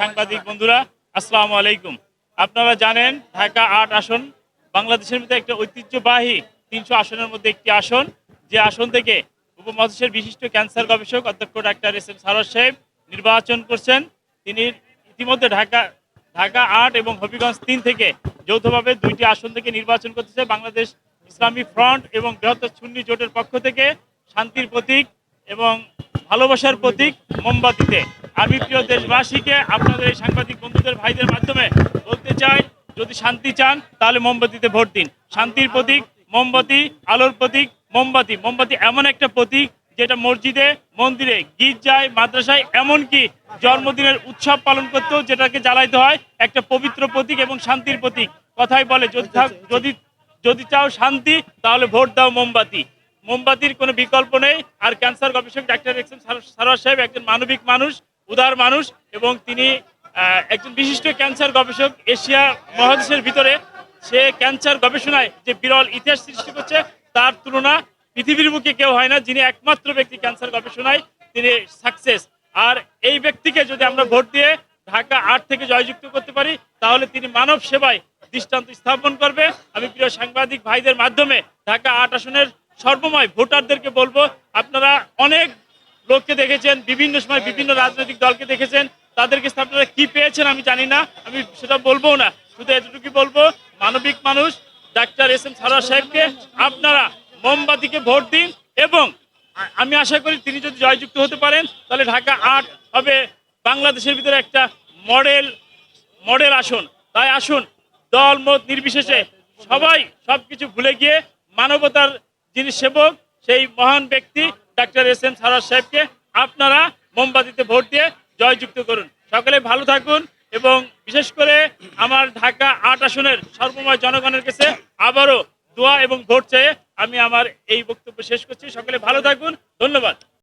সাংবাদিক বন্ধুরা, আসসালামু আলাইকুম। আপনারা জানেন, ঢাকা আট আসন, বাংলাদেশের মধ্যে একটা ঐতিহ্যবাহী তিনশো আসনের মধ্যে একটি আসন। যে আসন থেকে উপমহাদেশের বিশিষ্ট ক্যান্সার গবেষক অধ্যক্ষ ডাক্তার এস এম সারস সাহেব নির্বাচন করছেন। তিনি ইতিমধ্যে ঢাকা ঢাকা আট এবং হবিগঞ্জ তিন থেকে যৌথভাবে দুইটি আসন থেকে নির্বাচন করতেছে বাংলাদেশ ইসলামী ফ্রন্ট এবং বৃহত্তর সুন্নি জোটের পক্ষ থেকে শান্তির প্রতীক এবং ভালোবাসার প্রতীক মোমবাতিতে। আমি প্রিয় দেশবাসীকে আপনাদের এই সাংবাদিক বন্ধুদের ভাইদের মাধ্যমে বলতে চাই, যদি শান্তি চান, তাহলে মোমবাতিতে ভোট দিন। শান্তির প্রতীক, মোমবাতি, আলোর প্রতীক, মোমবাতি। মোমবাতি এমন একটা প্রতীক যেটা মসজিদে, মন্দিরে, গির্জায়, মাদ্রাসায়, এমনকি জন্মদিনের উৎসব পালন করতেও যেটাকে জ্বালাইতে হয়, একটা পবিত্র প্রতীক এবং শান্তির প্রতীক। কথাই বলে, যদি যদি যদি চাও শান্তি, তাহলে ভোট দাও মোমবাতি। মোমবাতির কোনো বিকল্প নেই। আর ক্যান্সার গবেষক ডাক্তার সারোয়ার সাহেব একজন মানবিক মানুষ। উদার মানুষ এবং তিনি একজন বিশিষ্ট ক্যান্সার গবেষক এশিয়া মহাদেশের ভিতরে। সে ক্যান্সার গবেষণায় যে বিরল ইতিহাস সৃষ্টি করছে, তার তুলনা পৃথিবীর বুকে কেউ হয় না, যিনি একমাত্র ব্যক্তি ক্যান্সার গবেষণায় তিনি সাকসেস আর এই ব্যক্তিকে যদি আমরা ভোট দিয়ে ঢাকা আট থেকে জয়যুক্ত করতে পারি, তাহলে তিনি মানব সেবায় দৃষ্টান্ত স্থাপন করবে। আমি প্রিয় সাংবাদিক ভাইদের মাধ্যমে ঢাকা আট আসনের সর্বময় ভোটারদেরকে বলব, আপনারা অনেক লোককে দেখেছেন, বিভিন্ন সময় বিভিন্ন রাজনৈতিক দলকে দেখেছেন। তাদের কাছে আপনারা কি পেয়েছেন আমি জানি না, আমি সেটা বলব না। শুধু এতটুকু বলব, মানবিক মানুষ, ডাক্তার এস এম সারা সাহেবকে আপনারা মোমবাতিকে ভোট দিন এবং আমি আশা করি তিনি যদি জয়যুক্ত হতে পারেন, তাহলে ঢাকা আট হবে বাংলাদেশের ভিতরে একটা মডেল মডেল আসন। তাই আসুন, দল, মত নির্বিশেষে সবাই সবকিছু ভুলে গিয়ে মানবতার যিনি সেবক, সেই মহান ব্যক্তি ডাক্তার এস এম সারাজ সাহেবকে আপনারা মোমবাতিতে ভোট দিয়ে জয়যুক্ত করুন। সকলে ভালো থাকুন এবং বিশেষ করে আমার ঢাকা আট আসনের সর্বময় জনগণের কাছে আবারও দোয়া এবং ভোট চেয়ে আমি আমার এই বক্তব্য শেষ করছি। সকলে ভালো থাকুন। ধন্যবাদ।